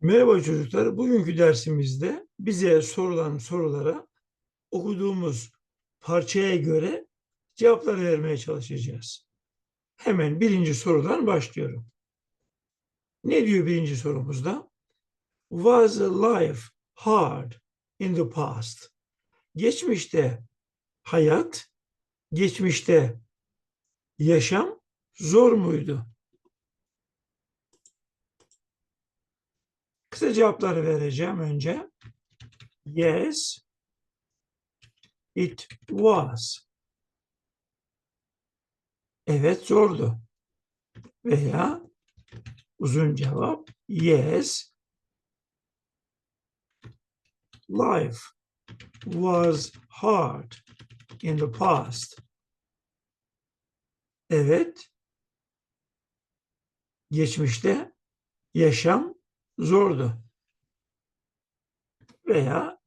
Merhaba çocuklar. Bugünkü dersimizde bize sorulan sorulara okuduğumuz parçaya göre cevaplar vermeye çalışacağız. Hemen birinci sorudan başlıyorum. Ne diyor birinci sorumuzda? Was life hard in the past? Geçmişte hayat, geçmişte yaşam zor muydu? Kısa cevapları vereceğim önce. Yes, it was. Evet zordu. Veya uzun cevap yes, life was hard in the past. Evet, geçmişte yaşam zordu. Veya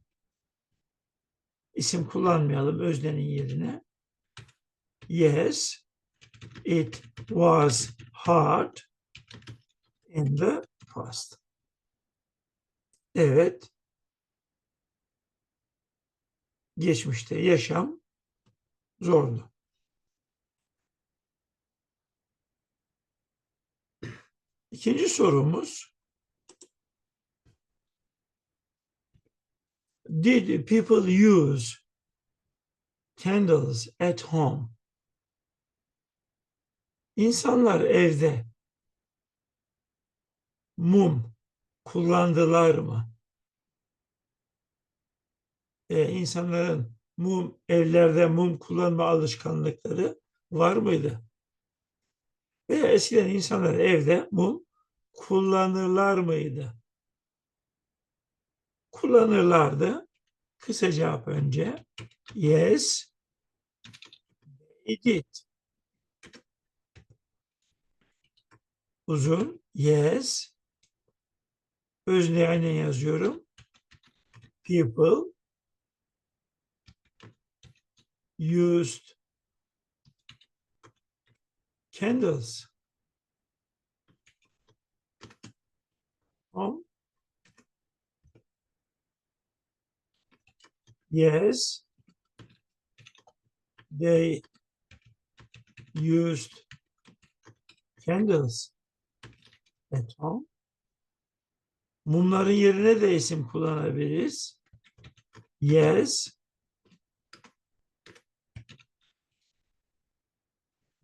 isim kullanmayalım öznenin yerine. Yes, it was hard in the past. Evet, geçmişte yaşam zordu. İkinci sorumuz Did people use candles at home? İnsanlar evde mum kullandılar mı? Ee, insanların mum evlerde mum kullanma alışkanlıkları var mıydı? Veya eskiden insanlar evde mum kullanırlar mıydı? Kullanırlardı. Kısa cevap önce. Yes, they did. Uzun. Yes. Özne aynen yazıyorum. People used candles on Yes, they used candles at home. Mumların yerine de isim kullanabiliriz. Yes,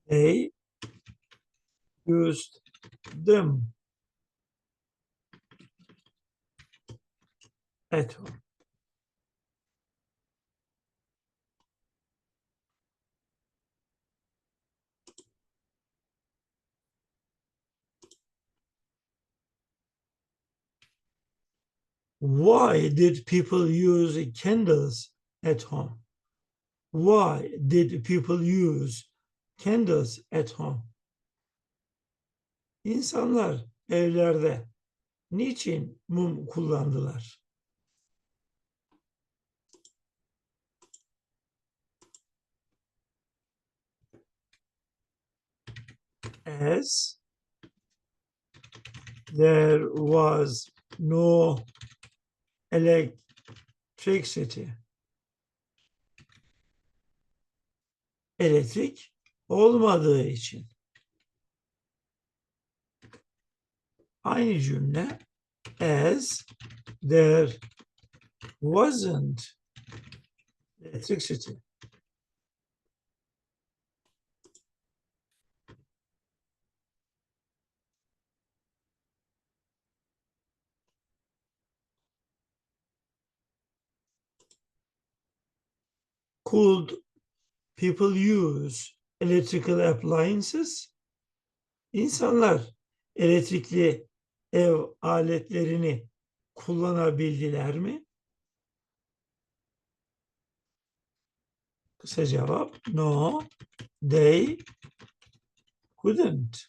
they used them at home. Why did people use candles at home? Why did people use candles at home? İnsanlar evlerde niçin mum kullandılar? As there was no electricity. Elektrik olmadığı için. Aynı cümle as there wasn't electricity. Could people use electrical appliances? İnsanlar elektrikli ev aletlerini kullanabildiler mi? Kısa cevap no, they couldn't.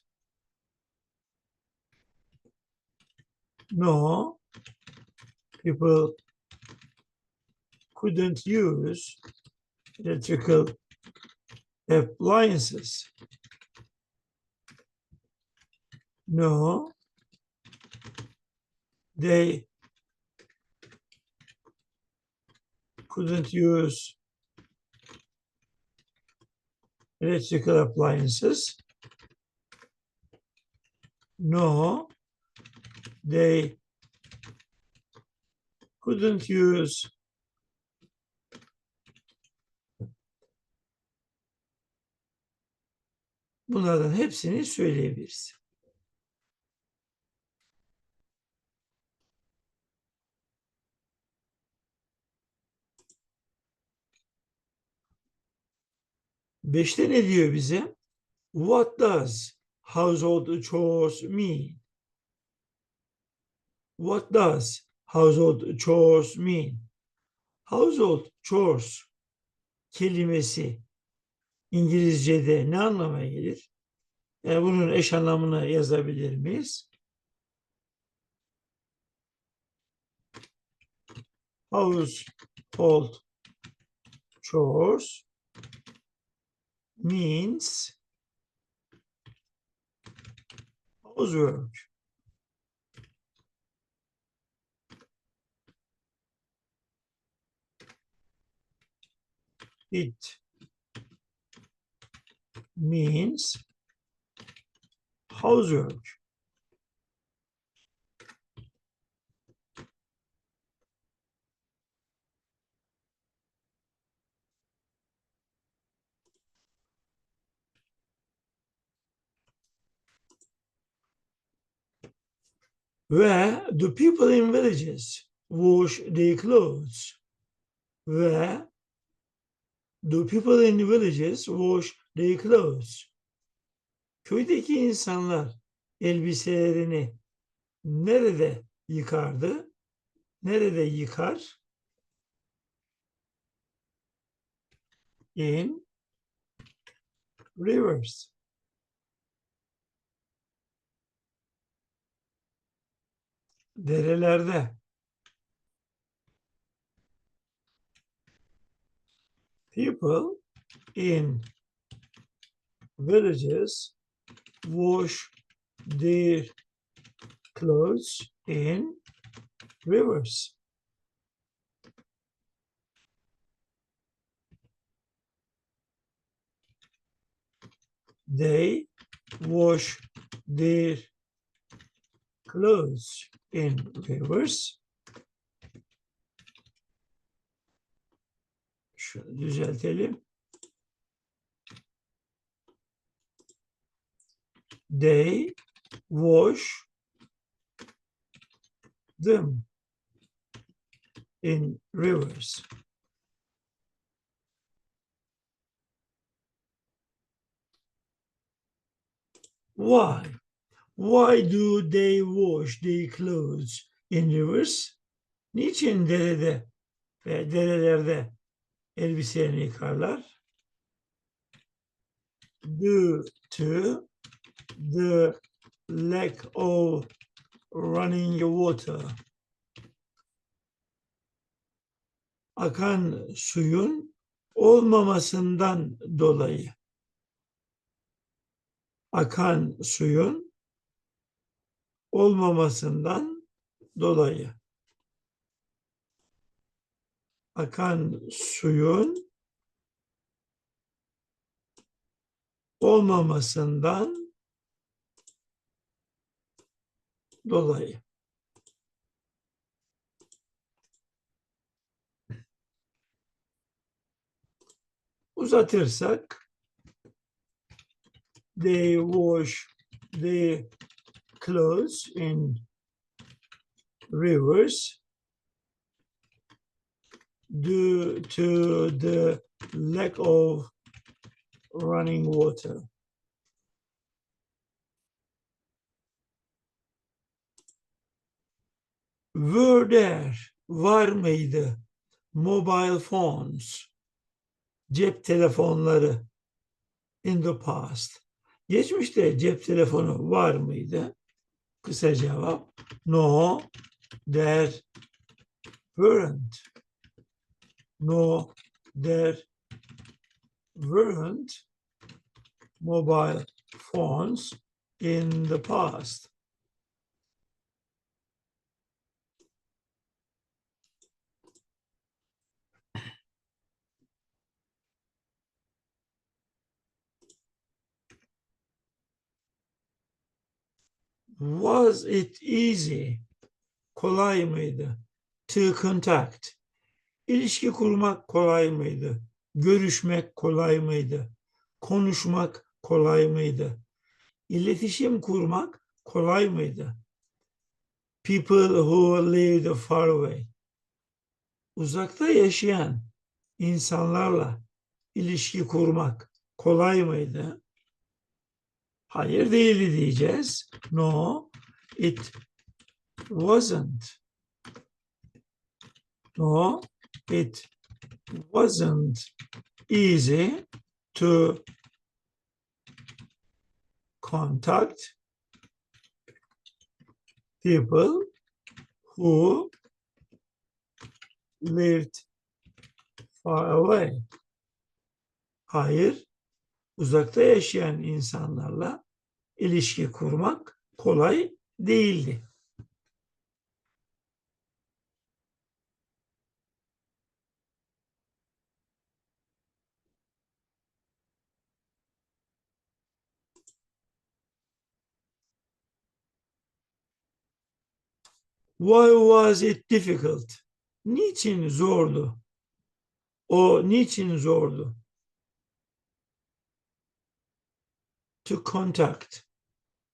No, people couldn't use electrical appliances. No, they couldn't use electrical appliances. No, they couldn't use Bunlardan hepsini söyleyebiliriz. Beşte ne diyor bize? What does household chores mean? What does household chores mean? Household chores kelimesi İngilizce'de ne anlama gelir? Yani bunun eş anlamını yazabilir miyiz? Household chores means housework. It means housework. Where the people in villages wash their clothes. Where the people in villages wash clothes. Köydeki insanlar elbiselerini nerede yıkardı? Nerede yıkar? In rivers. Derelerde. People in villages wash their clothes in rivers. They wash their clothes in rivers. Şunu düzeltelim. They wash them in rivers. Why? Why do they wash their clothes in rivers? Niçin derede ve derelerde elbiselerini yıkarlar? Due to the lack of running water. Akan suyun olmamasından dolayı. Akan suyun olmamasından dolayı. Akan suyun olmamasından dolayı. Uzatırsak they wash the clothes in rivers due to the lack of running water. Were there, var mıydı? Mobile phones, cep telefonları in the past. Geçmişte cep telefonu var mıydı? Kısa cevap, no, there weren't. No, there weren't mobile phones in the past. Was it easy? Kolay mıydı? To contact. İlişki kurmak kolay mıydı? Görüşmek kolay mıydı? Konuşmak kolay mıydı? İletişim kurmak kolay mıydı? People who lived far away. Uzakta yaşayan insanlarla ilişki kurmak kolay mıydı? Hayır değildi diyeceğiz. No, it wasn't. No, it wasn't easy to contact people who lived far away. Hayır, uzakta yaşayan insanlarla ilişki kurmak kolay değildi. Why was it difficult? Niçin zordu? O niçin zordu? To contact.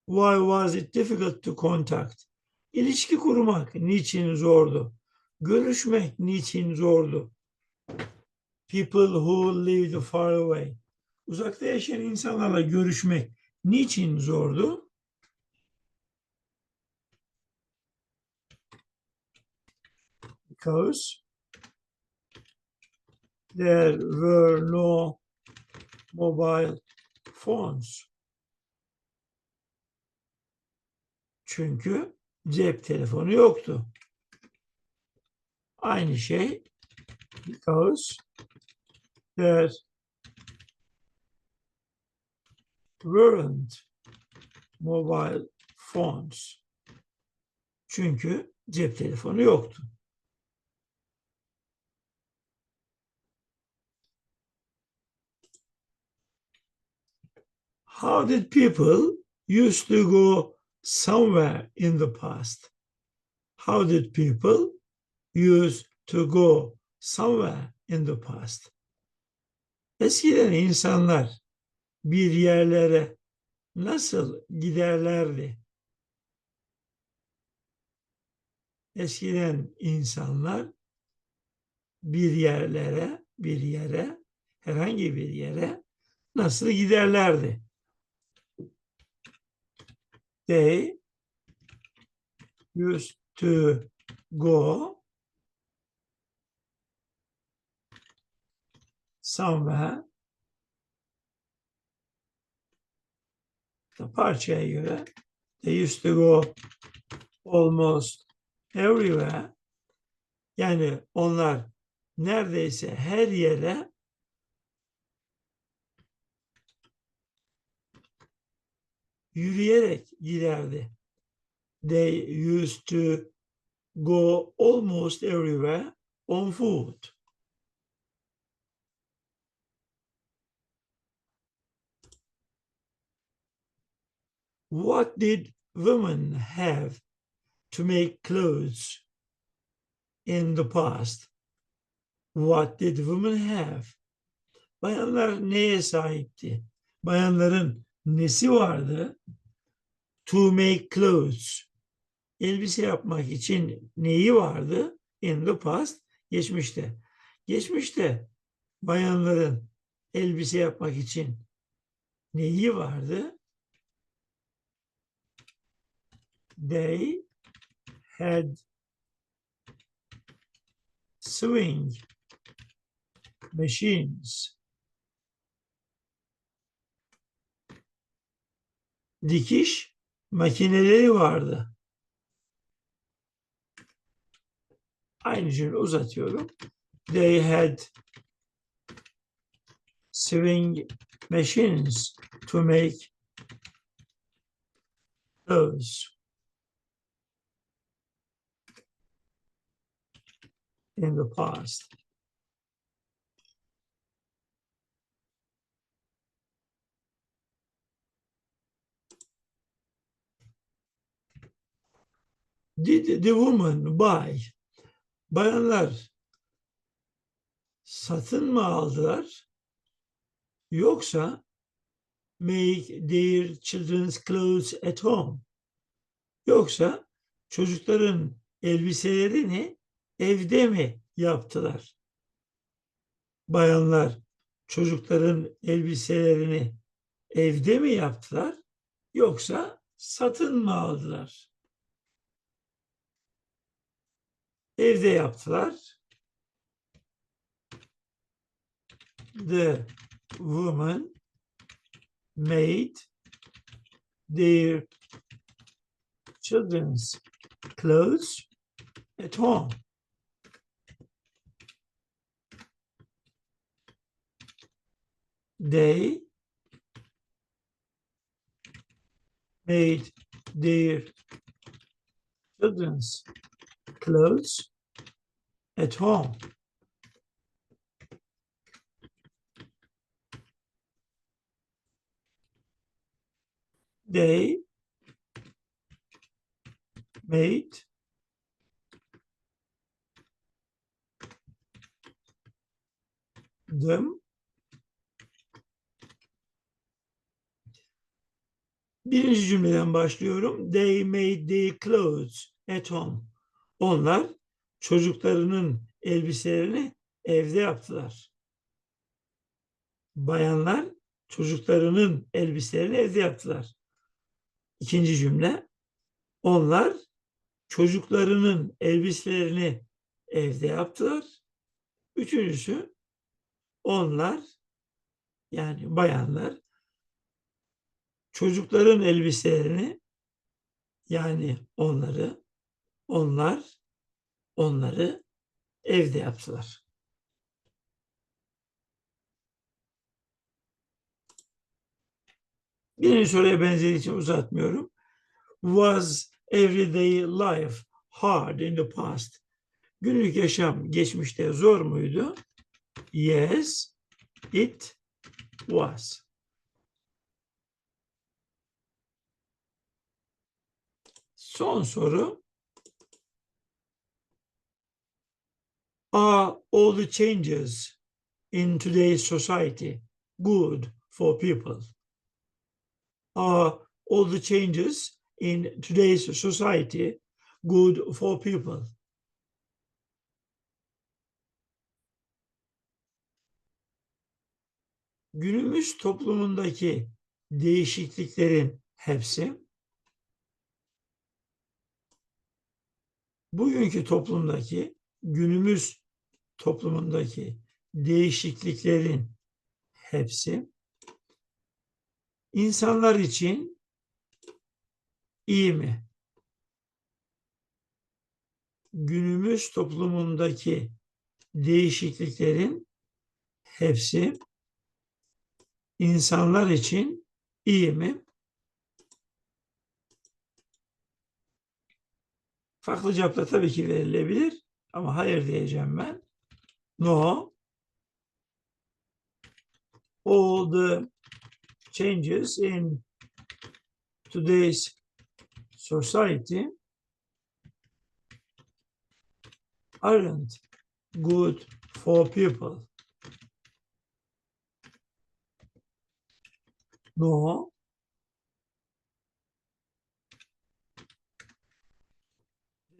Why was it difficult to contact? İlişki kurmak niçin zordu? Görüşmek niçin zordu? People who lived far away. Uzakta yaşayan insanlarla görüşmek niçin zordu? Because there were no mobile phones. Çünkü cep telefonu yoktu. Aynı şey because there weren't mobile phones. Çünkü cep telefonu yoktu. How did people used to go somewhere in the past? How did people used to go somewhere in the past? Eskiden insanlar bir yerlere nasıl giderlerdi? Eskiden insanlar bir yerlere, bir yere, herhangi bir yere nasıl giderlerdi? They used to go somewhere. Parçaya göre they used to go almost everywhere. Yani onlar neredeyse her yere yürüyerek giderdi. They used to go almost everywhere on foot. What did women have to make clothes in the past? What did women have? Bayanlar neye sahipti? Bayanların nesi vardı? To make clothes. Elbise yapmak için neyi vardı? In the past. Geçmişte. Geçmişte bayanların elbise yapmak için neyi vardı? They had swing machines. Dikiş makineleri vardı. Aynı cümle uzatıyorum. They had swing machines to make clothes. in the past. Did the woman buy? Bayanlar satın mı aldılar? Yoksa make their children's clothes at home? Yoksa çocukların elbiselerini evde mi yaptılar? Bayanlar çocukların elbiselerini evde mi yaptılar yoksa satın mı aldılar? Evde yaptılar. The woman made their children's clothes at home. They made their children's clothes at home. They made them Birinci cümleden başlıyorum. They made their clothes at home. Onlar çocuklarının elbiselerini evde yaptılar. Bayanlar çocuklarının elbiselerini evde yaptılar. İkinci cümle. Onlar çocuklarının elbiselerini evde yaptılar. Üçüncüsü onlar yani bayanlar çocukların elbiselerini yani onları onlar onları evde yaptılar. Birinci soruya benzediği için uzatmıyorum. Was everyday life hard in the past? Günlük yaşam geçmişte zor muydu? Yes, it was. Son soru. Are all the changes in today's society good for people? Are all the changes in today's society good for people? Günümüz toplumundaki değişikliklerin hepsi bugünkü toplumdaki, günümüz toplumundaki değişikliklerin hepsi insanlar için iyi mi? Günümüz toplumundaki değişikliklerin hepsi insanlar için iyi mi? Farklı cevaplar tabii ki verilebilir ama hayır diyeceğim ben. No. All the changes in today's society aren't good for people. No.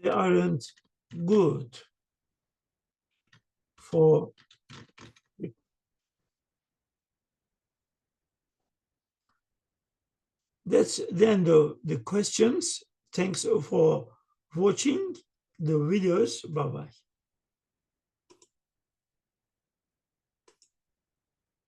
they aren't good for that's then the end of the questions. Thanks for watching the videos. Bye bye